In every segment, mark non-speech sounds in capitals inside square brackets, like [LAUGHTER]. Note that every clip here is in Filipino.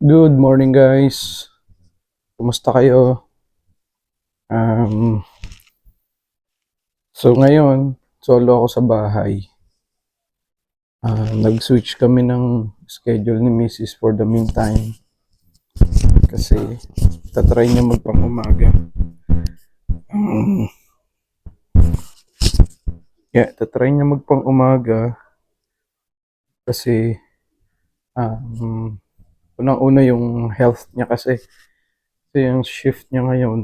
Good morning guys. Kumusta kayo? Um, so ngayon, solo ako sa bahay. Ah, nag-switch kami ng schedule ni Mrs. for the meantime. Kasi tatry niya magpang umaga. Um, yeah, tatry niya magpang umaga. Kasi um, unang-una yung health niya kasi. Kasi yung shift niya ngayon,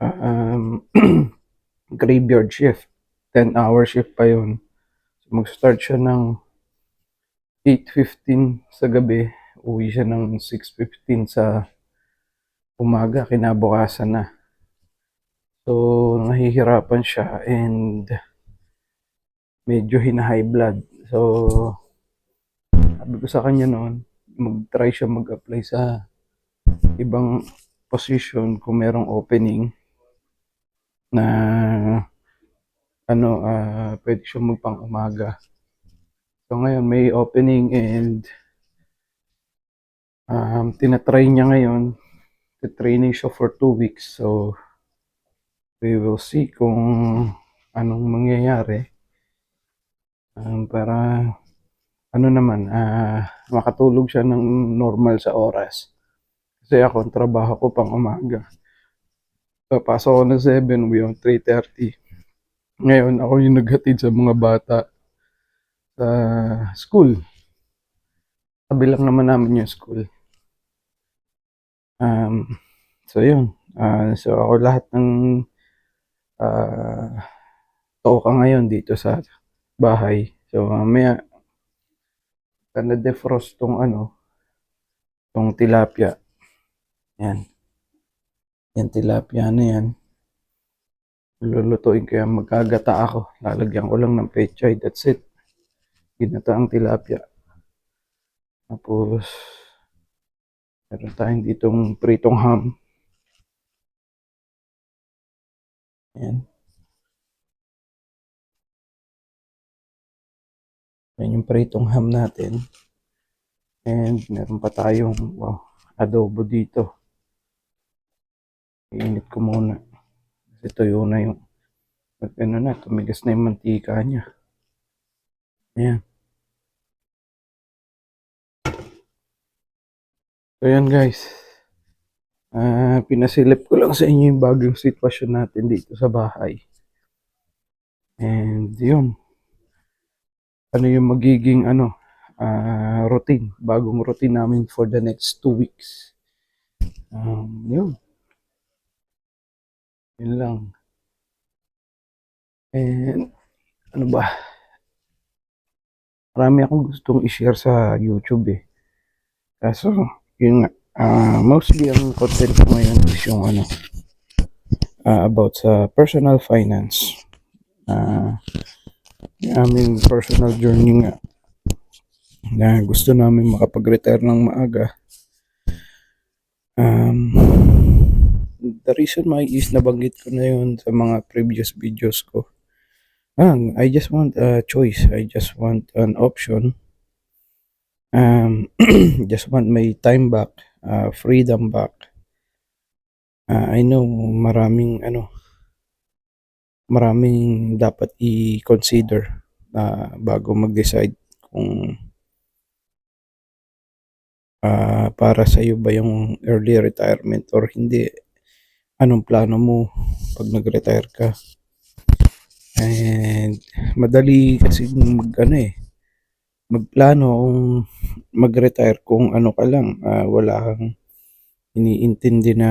um, [CLEARS THROAT] graveyard shift. 10 hour shift pa yun. So, mag-start siya ng 8.15 sa gabi. Uwi siya ng 6.15 sa umaga, kinabukasan na. So, nahihirapan siya and medyo hina-high blood. So, sabi ko sa kanya noon, mag-try siya mag-apply sa ibang position kung merong opening na ano, ah pwede siya magpang umaga. So ngayon may opening and um, tinatry niya ngayon. Training siya for two weeks. So we will see kung anong mangyayari. Um, para ano naman, ah makatulog siya ng normal sa oras. Kasi ako, trabaho ko pang umaga. So, pasok ako ng 7, uwi ako 3.30. Ngayon, ako yung naghatid sa mga bata sa school. Sabi lang naman namin yung school. Um, so, yun. Ah, so, ako lahat ng uh, toka ngayon dito sa bahay. So, mamaya, na defrost tong ano, tong tilapia. Yan. Yan tilapia na yan. Lulutuin ko yan. Magkagata ako. Lalagyan ko lang ng pechay. That's it. Ginata ang tilapia. Tapos, meron tayong ditong pritong ham. Yan. Yan yung pritong ham natin. And meron pa tayong wow, adobo dito. Iinit ko muna. Kasi tuyo na yung pag ano na, tumigas na yung mantika niya. Ayan. So yan guys. Ah, pinasilip ko lang sa inyo yung bagong sitwasyon natin dito sa bahay. And yun. Ano yung magiging ano, ah, routine, bagong routine namin for the next two weeks. Um, yun. Yun lang. And, ano ba? Marami akong gustong i-share sa YouTube eh. Kaso, yun nga, ah, mostly ang content ko ngayon is yung ano, ah, about sa personal finance. Yung aming personal journey nga na gusto namin makapag-retire ng maaga. Um, the reason why is nabanggit ko na yun sa mga previous videos ko. Ah, I just want a choice. I just want an option. Um, [CLEARS THROAT] just want my time back, uh, freedom back. Ah, I know maraming ano, maraming dapat i-consider na bago mag-decide kung ah, para sa iyo ba yung early retirement or hindi. Anong plano mo pag nag-retire ka? And madali kasi mag ano eh, magplano kung mag-retire kung ano ka lang, ah, wala kang iniintindi na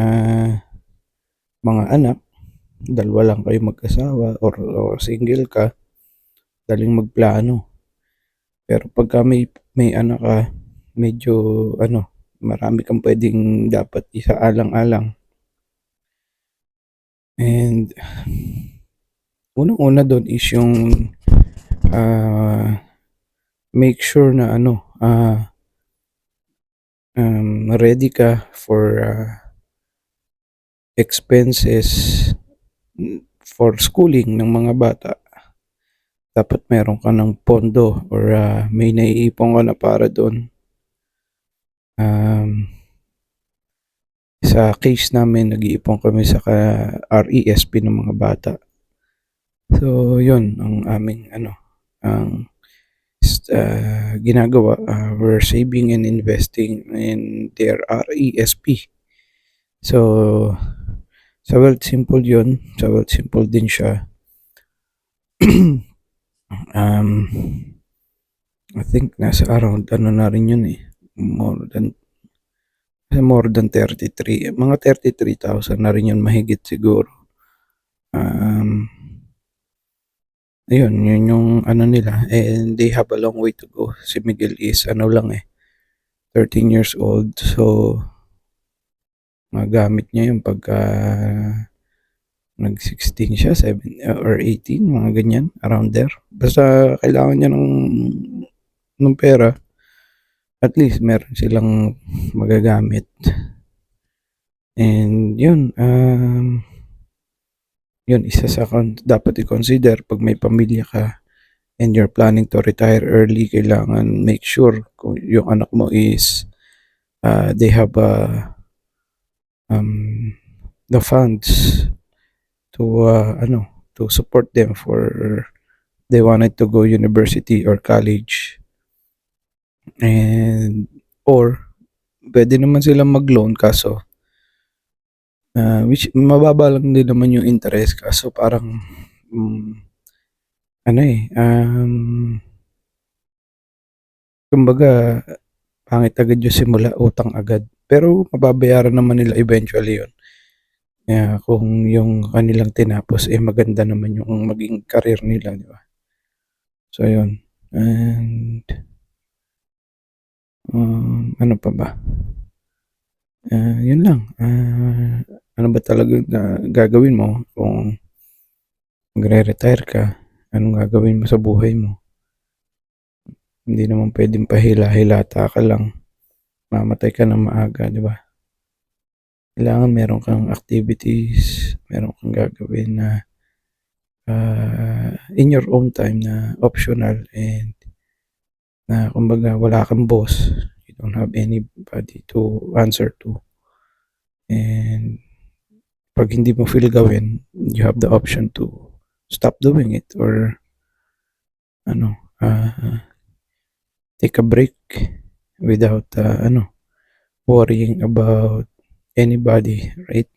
mga anak, dalawa lang kayo mag-asawa or, or single ka, daling magplano. Pero pagka may, may anak ka, medyo ano, marami kang pwedeng dapat isaalang-alang. And unang-una doon is yung ah, make sure na ano, ah, um, ready ka for ah, expenses for schooling ng mga bata. Dapat meron ka ng pondo or ah, may naiipon ka na para doon. Um, sa case namin, nag-iipon kami sa ka- RESP ng mga bata. So, yun ang aming ano, ang uh, ginagawa. Uh, we're saving and investing in their RESP. So, sa Simple yun. Sa Simple din siya. [CLEARS THROAT] um, I think nasa around ano na rin yun eh. More than more than 33. Mga 33,000 na rin yun mahigit siguro. Um, ayun, yun yung ano nila. And they have a long way to go. Si Miguel is ano lang eh. 13 years old. So, magamit niya yung pagka nag-16 siya, 7 or 18, mga ganyan, around there. Basta kailangan niya ng, ng pera, at least meron silang magagamit. And yun, um, yun, isa sa dapat i-consider pag may pamilya ka and you're planning to retire early, kailangan make sure kung yung anak mo is uh, they have uh, um, the funds to uh, ano to support them for they wanted to go university or college. And or pwede naman silang mag-loan kaso uh, which mababa lang din naman yung interest. Kaso parang um, ano eh um, kumbaga pangit agad yung simula utang agad pero mababayaran naman nila eventually yun kaya kung yung kanilang tinapos eh maganda naman yung maging career nila, di ba? So yun. And um, ano pa ba? Uh, yun lang. Uh, ano ba talaga na gagawin mo kung magre-retire ka? Anong gagawin mo sa buhay mo? Hindi naman pwedeng pahila-hilata ka lang. Mamatay ka na maaga, di ba? kailangan meron kang activities, meron kang gagawin na uh, in your own time na optional and na kumbaga wala kang boss. You don't have anybody to answer to. And pag hindi mo feel gawin, you have the option to stop doing it or ano, uh, take a break without uh, ano, worrying about anybody, right?